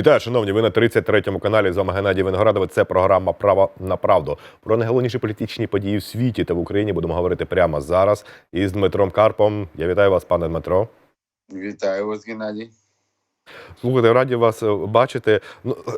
Вітаю, шановні. Ви на 33-му каналі. З вами Геннадій Виноградовець. Це програма Право на правду. Про найголовніші політичні події в світі та в Україні будемо говорити прямо зараз із Дмитром Карпом. Я вітаю вас, пане Дмитро. Вітаю вас, Геннадій. Слухайте, раді вас е, бачити. Ну, е,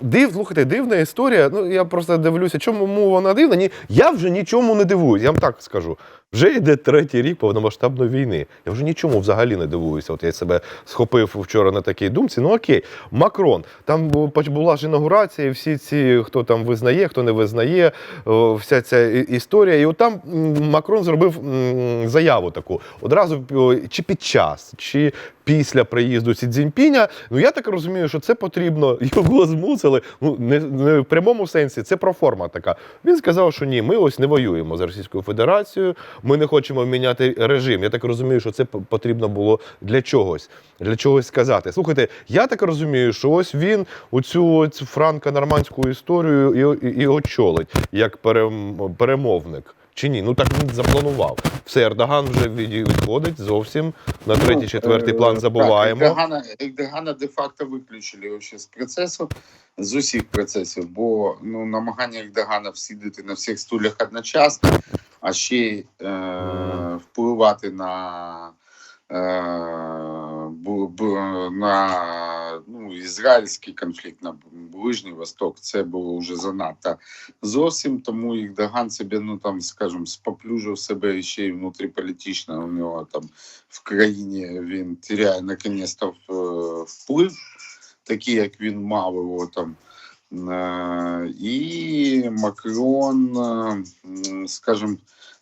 див, слухайте, дивна історія. Ну я просто дивлюся, чому вона дивна. Ні, я вже нічому не дивуюсь. Я вам так скажу. Вже йде третій рік повномасштабної війни. Я вже нічому взагалі не дивуюся. От я себе схопив вчора на такій думці. Ну окей, Макрон. Там бу- була ж інаугурація, і всі ці, хто там визнає, хто не визнає, вся ця історія. І от там Макрон зробив заяву таку одразу чи під час, чи після приїзду Сі Цзіньпіня. Ну я так розумію, що це потрібно. Його змусили. Ну не, не в прямому сенсі, це проформа така. Він сказав, що ні, ми ось не воюємо з Російською Федерацією. Ми не хочемо міняти режим. Я так розумію, що це потрібно було для чогось, для чогось сказати. Слухайте, я так розумію, що ось він у цю франко-нормандську історію і, і, і очолить як перем, перемовник. Чи ні? Ну так він запланував. Все, Ердоган вже відходить зовсім на третій, четвертий е, план забуваємо. Так, Ердогана, Ердогана де-факто виключили з процесу, з усіх процесів, бо ну, намагання Ердогана всідати на всіх стульях одночасно, а ще й е, впливати на, е, бу- бу- на ізраїльський конфлікт на Ближній Восток. Це було вже занадто зовсім. Тому Ердоган себе, ну там, скажімо, споплюжив себе ще й внутріполітично. У нього там в країні він теряє наконець-то вплив, такий, як він мав його там. Е, І Макрон, е, скажімо,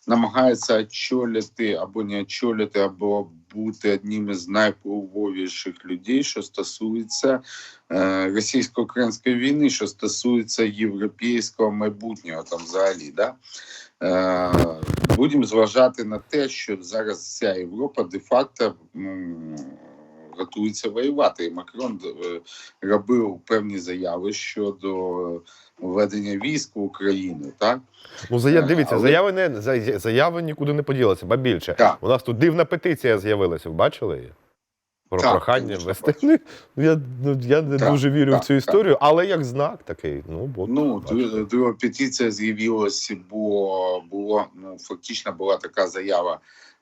намагається очолити або не очолити, або бути одним із найвпливовіших людей, що стосується е, російсько-української війни, що стосується європейського майбутнього там взагалі. Да? Е, Будемо зважати на те, що зараз вся Європа де-факто м, готується воювати. І Макрон е, робив певні заяви щодо введення військ в Україну. Так? Ну, зая... Е, дивіться, але- заяви не заяви нікуди не поділися, ба більше. Так. У нас тут дивна петиція з'явилася. Ви бачили її? Про Так, прохання ввести. Ну, я, ну, я не Так, дуже вірю так, в цю історію, але як знак такий. Ну, от, Ну, друга, друга петиція з'явилася, бо було ну фактично була така заява.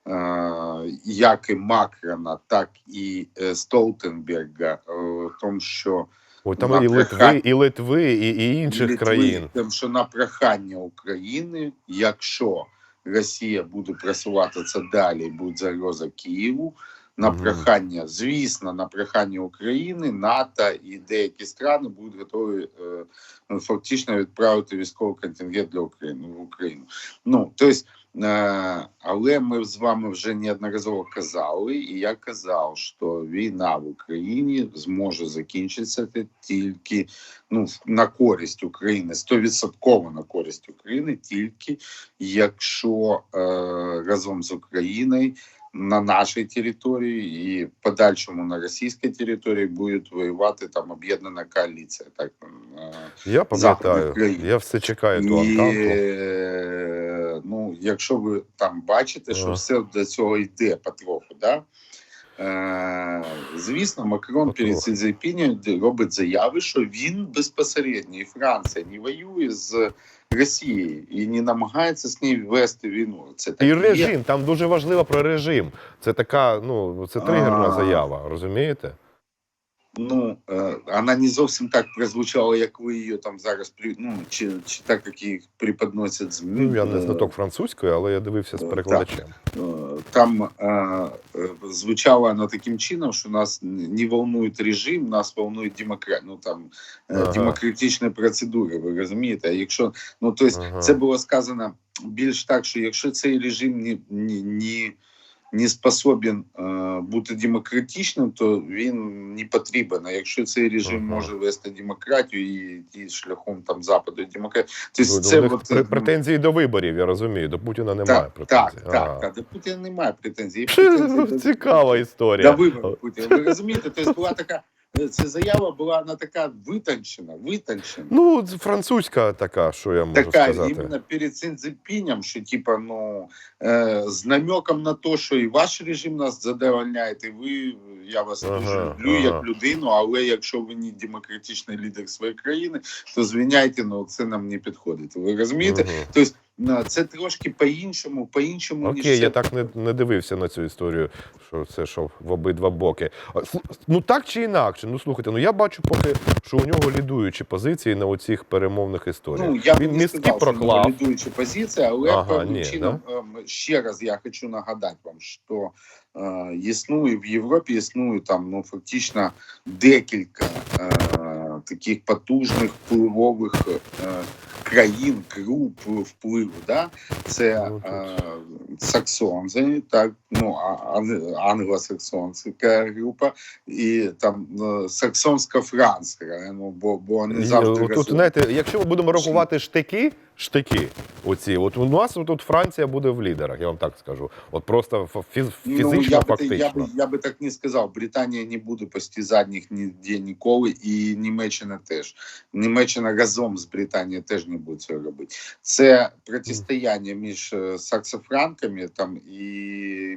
Е, Як і Макрона, так і е, Столтенберга, е, в тому, що Ой, там на і Литви, і Литви, і, і інших Литви, країн. Тим, що на прохання України, якщо Росія буде просуватися далі, буде загроза Києву. На прохання, звісно, на прохання України, НАТО і деякі країни будуть готові е, фактично відправити військовий контингент для України в Україну. Ну тобто, але ми з вами вже неодноразово казали, і я казав, що війна в Україні зможе закінчитися тільки ну на користь України, стовідсотково на користь України, тільки якщо е, разом з Україною на нашій території і в подальшому на російській території буде воювати там об'єднана коаліція. Так е, Я пам'ятаю, я все чекаю ту і, е, якщо ви там бачите, що все до цього йде потроху, да? Е, звісно, Макрон перед Сі робить заяви, що він безпосередньо і Франція не воює з Росією і не намагається з нею вести війну. Це так І є. режим, там дуже важливо про режим. Це така, ну, це тригерна А. заява, розумієте? Ну, е, вона не зовсім так прозвучала, як ви її там зараз ну, чи, чи так, як їх преподносять ЗМІ. Ну, я не Е, знаток французької, але я дивився з так. перекладачем. Е, Там е, е, звучало воно таким чином, що нас не волнує режим, нас волнує демократ, ну, там, е, Ага. демократичні процедури, ви розумієте? Якщо, ну, тобто, Ага. це було сказано більш так, що якщо цей режим не, не, не, не способен бути демократичним, то він не потрібен. А якщо цей режим може вести демократію і ті шляхом там западу демократії, тобто Ну, це от, е, претензії до виборів, я розумію. До Путіна немає так, претензій. так, так, так. До Путіна немає претензій. Претензії до- Цікава До історія. виборів Путіна. Ви розумієте, тобто була така е, ця заява була вона така витончена, витончена. Ну, французька така, що я можу Така сказати. іменно перед Цзіньцзепінем, що типа ну е, з намеком на те, що і ваш режим нас задовольняє, і ви я вас Ага, дуже люблю ага. як людину. Але якщо ви не демократичний лідер своєї країни, то звиняйте, ну це нам не підходить. Ви розумієте? Мгм. Тобто це трошки по-іншому, по-іншому ніж Окей, це я так не, не дивився на цю історію, що це що в обидва боки. Ну так чи інакше, ну слухайте, ну я бачу поки, що у нього лідуючі позиції на оцих перемовних історіях. Ну, я Він не сказав, що проклав. лідуюча позиція, але Ага, певним ні, чином ем, ще раз я хочу нагадати вам, що е, існує в Європі, існує там ну фактично декілька е, таких потужних впливових е, країн, груп впливу. Да? Це Ну, е, саксонці, так ну а- ан- група і там е, саксонська Франція. Ну бо бо не завжди Тут, знаєте, якщо ми будемо рахувати штики, штики, оці, от у нас тут Франція буде в лідерах, я вам так скажу. От просто фіз, фізично, ну, я би, я, би, я би так не сказав. Британія не буде пасти задніх ніде ніколи, і Німеччина теж. Німеччина разом з Британією теж не буде цього робити. Це протистояння між е, саксофранками там і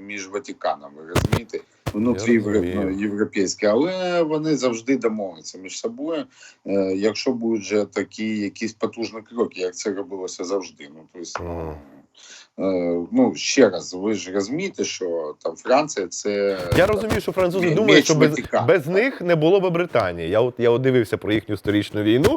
між Ватиканом. Ви розумієте? Внутрі Я розумію. євро- європейське, але вони завжди домовляться між собою, е, якщо будуть же такі якісь потужні кроки, як це робилося завжди. Ну тобто, Ага. Е, ну ще раз, ви ж розумієте, що там Франція це Я розумію, що французи Мі- думають, що без, без них не було би Британії. Я от я от дивився про їхню сторічну війну.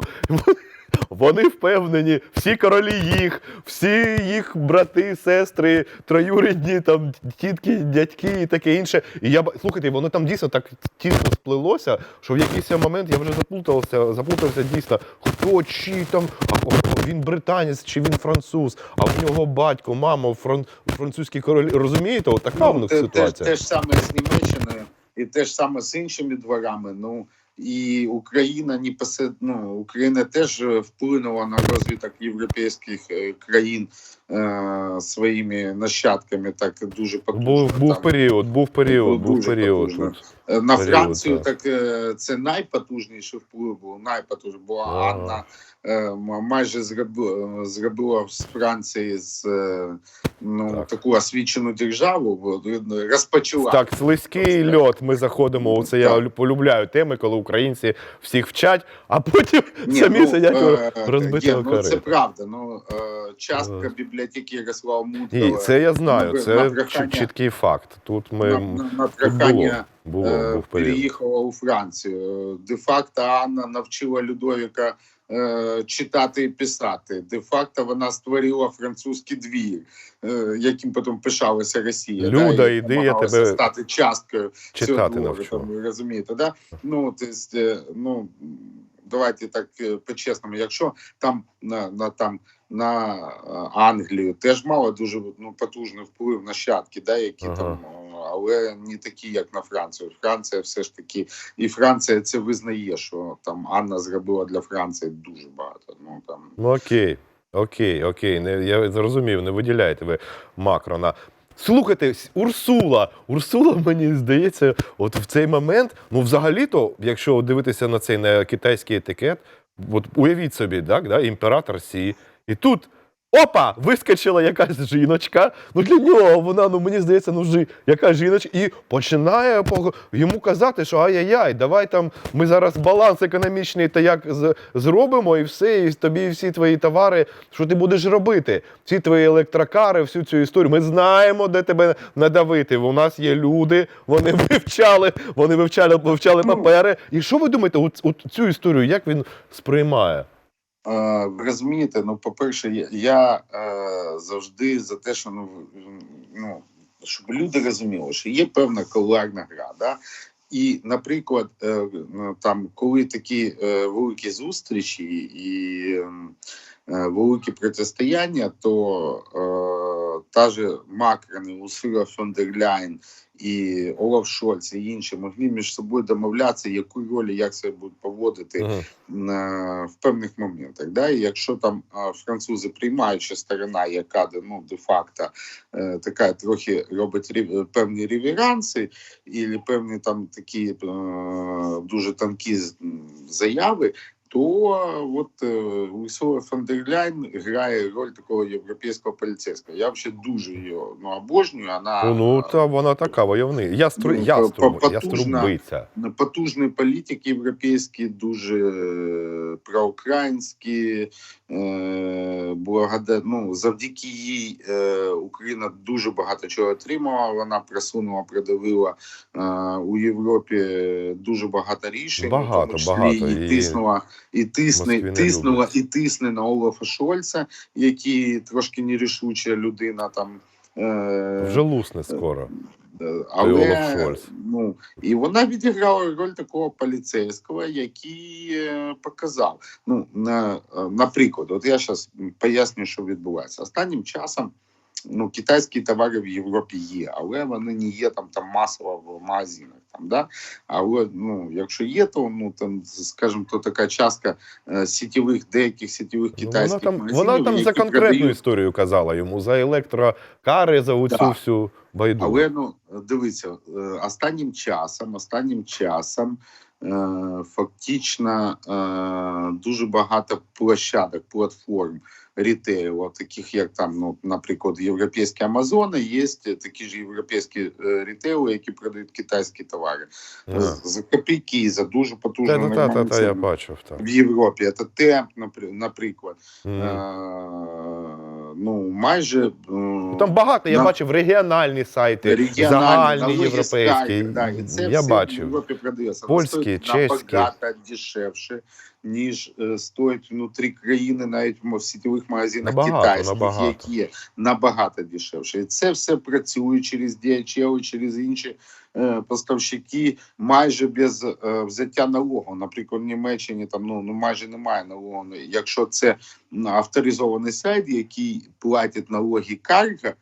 Вони, впевнені, всі королі їх, всі їх брати, сестри, троюрідні, там тітки, дядьки і таке інше. І я слухайте, воно там дійсно так тісно сплелося, що в якийсь момент я вже заплутався, заплутався дійсно, хто чи там, а він британець чи він француз, а в нього батько, мама, фран, французький король. Розумієте, от така в них те, те, те ж саме з Німеччиною, і те ж саме з іншими дворами. Ну і Україна посед... ну, Україна теж е, вплинула на розвиток європейських е, країн е, своїми нащадками. Так дуже потужно. Був, був Там, період, був період, був період. Тут. Е, На Період, Францію так. так е, це найпотужніший вплив був. Найпотужніший, бо Ага. Анна е, майже зробила, зробила з Франції з е, ну Так. таку освічену державу, е, розпочала. Так, слизький льот. Ми заходимо. у Це я Так. полюбляю теми, коли українці всіх вчать, а потім Ні, самі ну, сидять е, є, ну, це правда. Ну е, частка Ага. Бібліотеки Ярослава Мудрого Ні, це я знаю. на- Це чіткий факт. Тут ми на, на, на тут було, прохання було, е, був переїхала у Францію. Де-факто Анна навчила Людовіка е, читати і писати. Де-факто вона створила французький двір, е, яким потім пишалася Росія. Люда, да, і іди, я тебе стати часткою цього двору, навчу. там, розумієте, да? Ну, то е, ну, давайте так е, по-чесному, якщо там на, на там на е, Англію теж мало дуже ну, потужний вплив нащадки, да, які Ага. там, е, але не такі, як на Францію. Франція все ж таки, і Франція це визнає, що там Анна зробила для Франції дуже багато. Ну там Ну окей, окей, окей. Не, я зрозумів, не виділяйте ви Макрона. Слухайте, Урсула. Урсула, мені здається, от в цей момент, ну взагалі-то, якщо дивитися на цей на китайський етикет, от уявіть собі, так, да, імператор Сі, і тут. Опа! Вискочила якась жіночка. Ну для нього вона, ну мені здається, ну жи, яка жіночка, і починає по- йому казати, що ай-яй-яй, давай там ми зараз баланс економічний та як зробимо, і все, і тобі всі твої товари, що ти будеш робити? Всі твої електрокари, всю цю історію. Ми знаємо, де тебе надавити. У нас є люди, вони вивчали, вони вивчали, вивчали папери. І що ви думаєте, от, от цю історію, як він сприймає? Е, ви розумієте, ну, по-перше, я, я е, завжди за те, що ну, ну, щоб люди розуміли, що є певна колуарна гра. Да? І, наприклад, е, ну, там, коли такі е, великі зустрічі і ем, е, великі протистояння, то е, та же Макрон, і Усила фон дер Ляйн і Олаф Шольц, і інші могли між собою домовлятися, яку роль і як себе будуть поводити Мгм. на, в певних моментах. Да? І якщо там французи приймаюча сторона, яка ну, де-факто е, така трохи робить рів- певні реверанси, і певні там такі е, дуже тонкі заяви. То е, от е, Урсула фон дер Ляйн грає роль такого європейського поліцейського. Я взагалі дуже її ну, обожнюю. Вона Ну, ну та вона така войовник. Я стру... Ну, я стру... потужна. яструбиця. потужний політик європейський, дуже е, проукраїнський. Е, благодар... ну, завдяки їй е, Україна дуже багато чого отримала. Вона просунула, продавила е, у Європі дуже багато рішень. Багато, тому числі багато. І І тиснула, і тисне, Москві тиснула, і тисне на Олафа Шольца, який трошки нерішуча людина там. Е, Вже лусне скоро. Але ну і вона відіграла роль такого поліцейського, який е, показав. Ну на, е, наприклад, от я зараз поясню, що відбувається. Останнім часом ну китайські товари в Європі є, але вони не є там там масово в магазинах. Там да, але ну якщо є, то ну там скажімо, то така частка е, сітєвих деяких сітєвих Ну, вона китайських там, магазинів, вона там за конкретну продають історію казала йому, за електрокари, за оцю Да. всю байду. Але ну дивіться, е, останнім часом, останнім часом е, фактично е, дуже багато площадок, платформ рітейлу, таких як там, ну, наприклад, європейські Амазони, є такі ж європейські е, рітейли, які продають китайські товари Yeah. за копійки, за дуже потужну yeah, та, та, та, та, я бачив. Так. в Європі. Це темп, напри- наприклад. Mm. Е, ну, майже е, Там багато, я на- бачив регіональні сайти, регіональні, загальні європейські. да, і це я все в бачив. Європі продається. Польські, чеські. набагато дешевше, ніж е, стоїть внутрі країни, навіть в сітєвих магазинах Набагато, китайських, набагато. які є набагато дешевше. І це все працює через DHL, через інші поставщики майже без е, взяття налогу. Наприклад, в Німеччині там ну, ну майже немає налогу. Якщо це авторизований сайт, який платить налоги карга, е,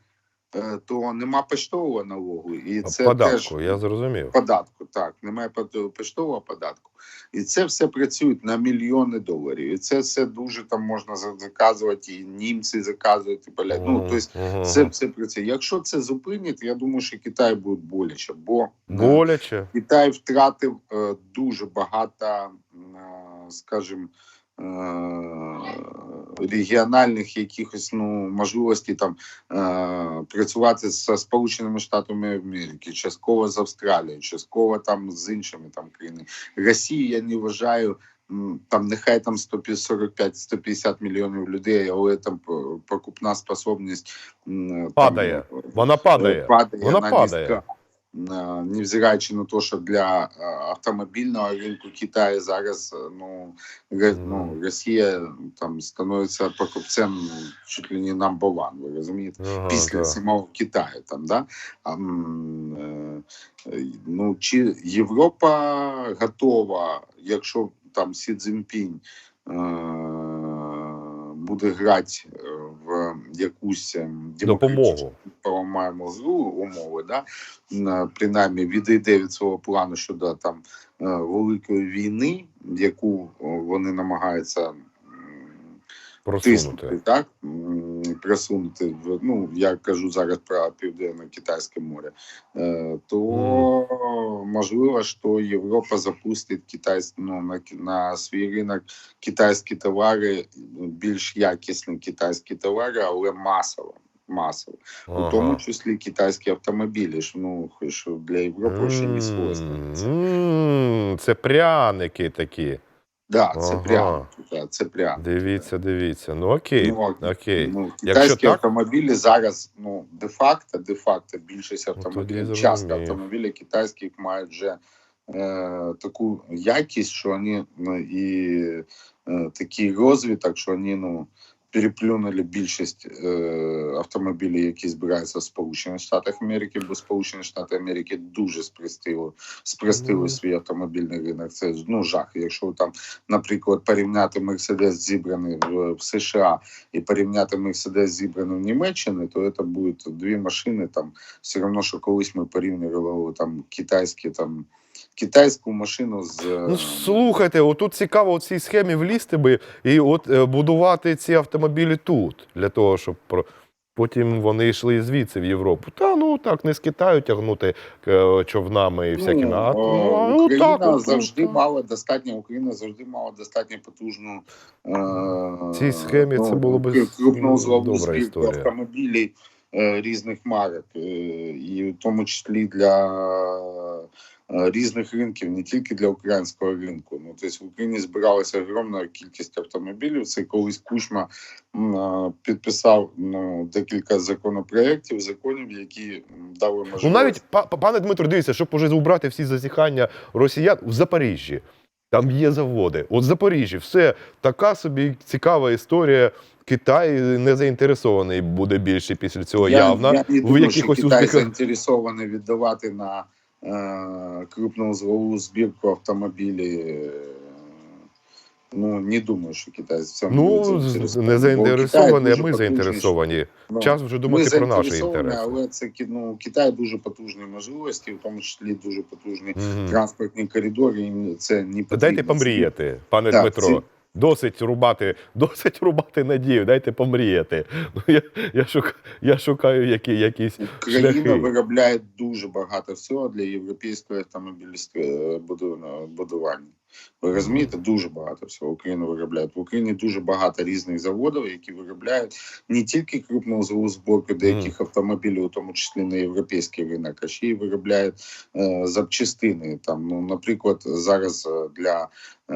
то нема поштового налогу. І це Податку, теж я зрозумів. податку. Так, немає поштового податку. І це все працює на мільйони доларів. І це все дуже там можна заказувати, і німці заказують, і поляки. Ну, Мгм, тобто мгм. це все працює. Якщо це зупинять, я думаю, що Китай буде боляче, бо е, Боляче. Китай втратив е, дуже багато, е, скажімо, е, регіональних якихось ну можливостей там е, працювати з Сполученими Штатами Америки, частково з Австралією, частково там з іншими там країнами. Росія я не вважаю. Там нехай там 145-150 мільйонів людей, але там е, покупна способність Падає. Там, Вона падає. падає Вона на падає. Е, Невзираючи на те, що для е, автомобільного ринку Китаю зараз е, ну, ну, Росія там становиться покупцем чуть ли не number one, ви розумієте? Ага, Після так. самого Китаю там, да? А, ну, чи Європа готова, якщо там Сі Цзіньпінь буде грати в якусь Допомогу. поламаємо умови, да? на- принаймні відійде від свого плану щодо там е, великої війни, яку вони намагаються просунути. тиснути, так просунути в ну я кажу зараз про південне китайське море, е, то можливо, що Європа запустить китайсь, ну, на, на свій ринок китайські товари, більш якісні китайські товари, але масово. Масово, у тому числі китайські автомобілі, що ну що для Європи ще не свойственно. Це пряники такі. Да, це Ага. прямо. Да, це прямо. Дивіться, дивіться. Ну окей. Ну, окей. Ну, Якщо китайські так- автомобілі зараз, ну, де-факто, де-факто більшість Ну, автомобілів, зрозумів. часто автомобілі китайських мають вже е, таку якість, що вони ну, і е, такий розвиток, що вони ну, переплюнули більшість е, автомобілів, які збираються в Сполучених Штатах Америки, бо Сполучені Штати Америки дуже спростили, спростили свій автомобільний ринок. Це ну жах. Якщо там, наприклад, порівняти Мерседес зібраний в, в США і порівняти Мерседес зібраний в Німеччині, то це будуть дві машини. Там все одно, що колись ми порівнювали там китайські там. Китайську машину з е, Ну слухайте, отут цікаво у цій схемі влізти би і от е, будувати ці автомобілі тут, для того, щоб про. Потім вони йшли звідси в Європу. Та ну так, не з Китаю тягнути е, човнами і всякими. Ну, е, ну, Україна отак от, завжди ну, так. мала достатньо. Україна завжди мала достатньо потужну е, цій схемі це було би кру- крупноузлову добра історія. автомобілів е, різних марок, е, і в тому числі для різних ринків, не тільки для українського ринку. Ну тобто в Україні збиралася огромна кількість автомобілів. Це колись Кучма е, підписав ну, декілька законопроєктів, законів, які дали можливість. Ну навіть па- па- пане Дмитро, дивіться, щоб уже убрати всі зазіхання росіян в Запоріжжі. Там є заводи. От в Запоріжжі все така собі цікава історія. Китай не заінтересований буде більше після цього явно. Я не в якихось що Китай успіхах. заінтересований віддавати на е, крупноузлову збірку автомобілів. е, Ну, не думаю, що Китай в цьому Ну, заінтересований. не заінтересовані, а ми заінтересовані. ну, Час вже ми думати про наші інтереси. Але це ну, Китай дуже потужні можливості, в тому числі дуже потужні Мгм. транспортні коридори. Це не потрібно. Дайте помріяти, пане Так, Дмитро. ці- Досить рубати, досить рубати надію, дайте помріяти. Ну, я, я, шук, я шукаю які, якісь Україна шляхи. виробляє дуже багато всього для європейського автомобілістування. Ви розумієте, дуже багато всього Україна виробляє. В Україні дуже багато різних заводів, які виробляють не тільки крупноузлову зборку деяких автомобілів, у тому числі на європейський ринок, а ще й виробляють е, запчастини. Там, ну, наприклад, зараз е, для е,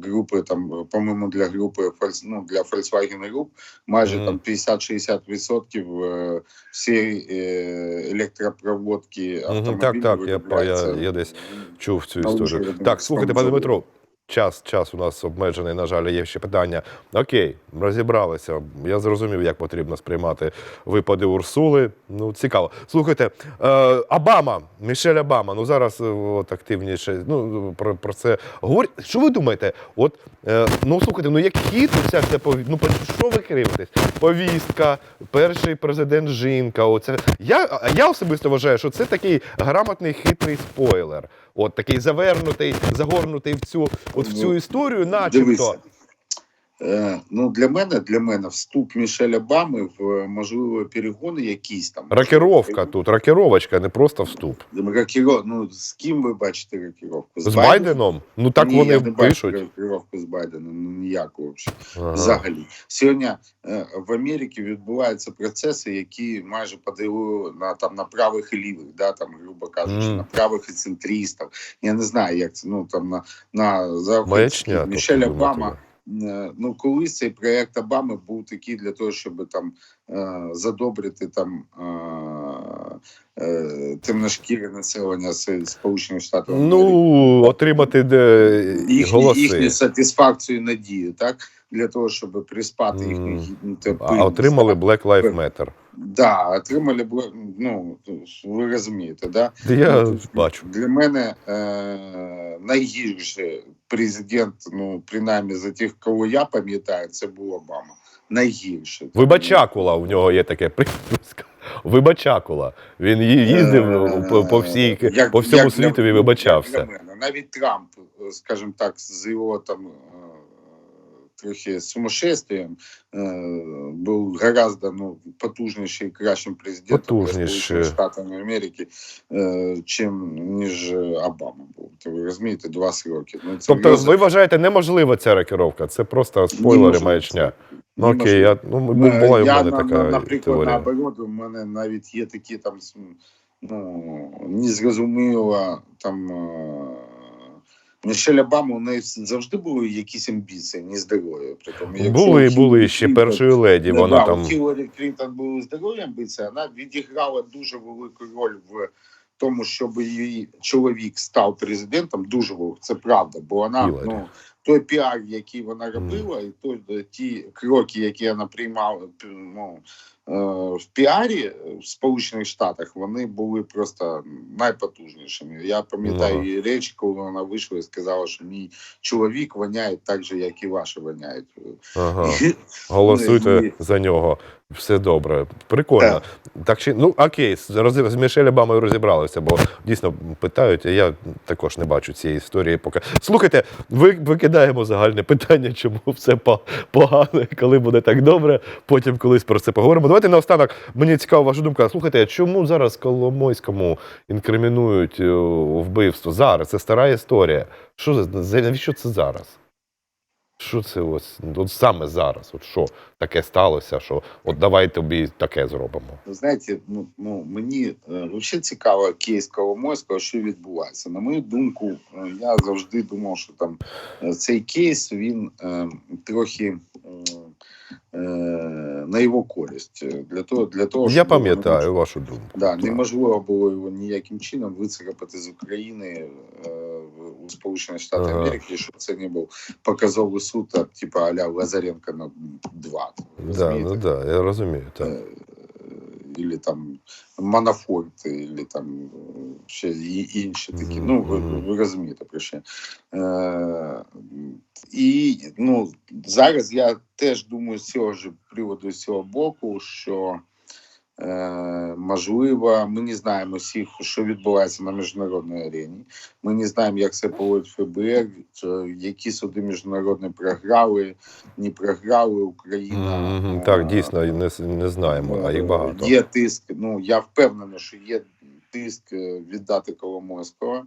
групи, там, по-моєму, для групи ну, для Volkswagen Group майже Мгм. там 50-60% е, всієї е, електропроводки Mm -hmm. так, так, я я- я десь чув цю історію. Так, слухайте, пане. Дмитро, час, час у нас обмежений, на жаль, є ще питання. Окей, розібралися. Я зрозумів, як потрібно сприймати випади Урсули. Ну, цікаво. Слухайте, е, Обама, Мішель Обама, ну зараз е, от активніше. Ну, про, про це говорять. Що ви думаєте? От, е, ну слухайте, ну як хід, вся ця пові... ну що ви кривитесь? Повістка, перший президент жінка. Оце я, я особисто вважаю, що це такий грамотний хитрий спойлер. От такий завернутий, загорнутий в цю, от в цю Ну, історію, начебто. Е, ну, для мене, для мене вступ Мішель Обами в е, можливі перегони якісь там. Рокіровка тут, рокіровочка, не просто вступ. Рокіро... Ну, з ким ви бачите рокіровку? З Байденом? Ну так Ні, вони я не бачу пишуть. рокіровку з Байденом, ну взагалі. Ага. Взагалі, сьогодні е, в Америці відбуваються процеси, які майже подивили на там на правих і лівих, да там, грубо кажучи, Мгм. на правих і центристів. Я не знаю, як це ну там на, на за Маячня, тобто, Мішель Е, Ну, колись цей проект Обами був такий для того, щоб там е, задобрити там е, темношкіре населення Сполучених Штатів. Ну, отримати де... їхні, голоси. їхню сатисфакцію і надію, так? Для того, щоб приспати їхню та А отримали Black Lives Matter. Да, отримали б, ну, ви розумієте, да? Я Ну, бачу. Для мене е, найгірший президент, ну, принаймні за тих, кого я пам'ятаю, це був Обама. Найгірший. Вибачакула у нього є таке прізвисько. Вибачакула. Він їздив ну, по, по, всій, Е, Як- по всьому як світові як вибачався. для мене. Навіть Трамп, е, скажімо так, з його там е, трохи сумасшествием е, був гораздо ну, потужніший і кращим президентом Штатів Америки, е, чим ніж Обама був. То ви розумієте, 20 років. Ну, це Тобто, ви вважаєте, неможлива ця рокіровка? Це просто спойлери маячня. Ну окей, я, ну, Е, була я, мене на- така на- наприклад, теорія. наоборот, у мене навіть є такі там ну, незрозуміло там. Мішель Обама, у неї завжди були якісь амбіції, ні якщо Були, у були ще першою першої леді. Ну, Вона да, там Хіларі Клінтон були здорові амбіції, вона відіграла дуже велику роль в тому, щоб її чоловік став президентом. Дуже велику, це правда, бо вона Хіларі. ну той піар, який вона робила, і той, е, ті кроки, які вона приймала ну, е, в піарі в Сполучених Штатах, вони були просто найпотужнішими. Я пам'ятаю її речі, коли вона вийшла і сказала, що мій чоловік воняє так же, як і ваші воняють. Ага. І- Голосуйте Ну, і- за нього. Все добре. Прикольно. Так чи ну окей, з, Мішель Обамою розібралися, бо дійсно питають, а я також не бачу цієї історії. Поки слухайте, ви викидаємо загальне питання, чому все по- погано, коли буде так добре. Потім колись про це поговоримо. Давайте наостанок. Мені цікава ваша думка. Слухайте, чому зараз Коломойському інкримінують е, вбивство? Зараз це стара історія. Що за- за- навіщо це зараз? Що це ось от саме зараз? От що таке сталося? Що от давай тобі таке зробимо? Знаєте, ну, ну мені е, взагалі цікаво кейс Коломойського, що відбувається. На мою думку, е, я завжди думав, що там е, цей кейс він е, трохи м, е, на його користь. Е, Для того, для того Я пам'ятаю вашу думку. Да, неможливо було його ніяким чином вицарапати з України е, Сполучених Штатах Ага. Америки, щоб це не був показовий суд, а, типу аля Лазаренка на 2. Да, ну да, я розумію. Так. Е, Или там Манафорт, или там е, ще інші такі. Мгм, Ну, ви, ви розумієте про що. Е, і ну, зараз я теж думаю з цього ж приводу, з цього боку, що е, можливо, ми не знаємо всіх, що відбувається на міжнародній арені. Ми не знаємо, як це поводить ФБР, які суди міжнародні програли, не програли Україна. Мгм, е, Так, дійсно, не, не знаємо, а їх багато. Є тиск. Ну я впевнений, що є тиск е, віддати Коломойського. Е,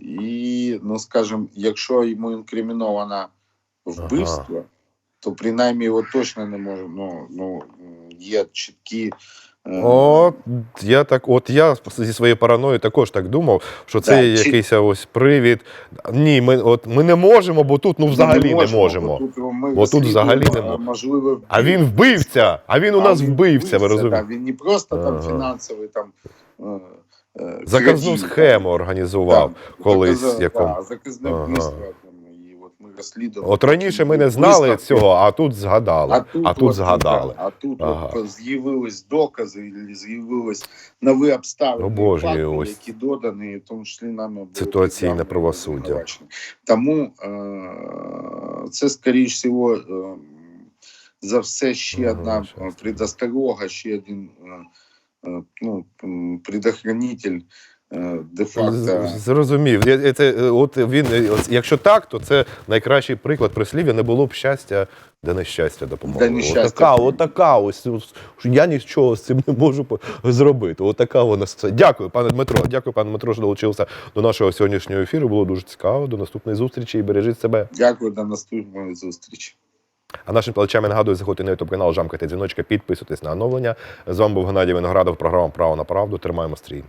І, ну скажімо, якщо йому інкриміновано вбивство, то принаймні його точно не може. Ну, ну є чіткі. е, От я так, от я зі своєю параною також так думав, що це Да, є чи- якийсь ось привід. Ні, ми от ми не можемо, бо тут ну взагалі не можемо. бо Тут, Бо тут взагалі не можемо. Можливо, А він вбивця, а він у А нас він вбивця, ви розумієте? він не просто там Ага. фінансовий там. е, е, Заказну схему організував там, колись. заказав, якому. да, заказне Ага. Вбивство, от раніше ми не знали Висновки. цього, а тут згадали. А тут, от, згадали. А тут Ага. от з'явились докази, з'явились нові обставини, Обожнюю факти, ось. які додані, в тому числі нами Ситуаційне правосуддя. Тому е- це, скоріш всього, е- за все ще Ага, одна предосторога, ще один е- е, ну, предохранитель де-факто. Зрозумів. Це, е, от він, е, якщо так, то це найкращий приклад прислів'я не було б щастя, де нещастя допомогло. Нещастя. Отака, отака ось. Я нічого з цим не можу зробити. Отака вона. Дякую, пане Дмитро. Дякую, пане Дмитро, що долучився до нашого сьогоднішнього ефіру. Було дуже цікаво. До наступної зустрічі і бережіть себе. Дякую, до наступної зустрічі. А нашим я нагадую, заходьте на youtube канал, жамкайте дзвіночка, підписуйтесь на оновлення. З вами був Геннадій Виноградов, програма Право на правду. Тримаємо стрій.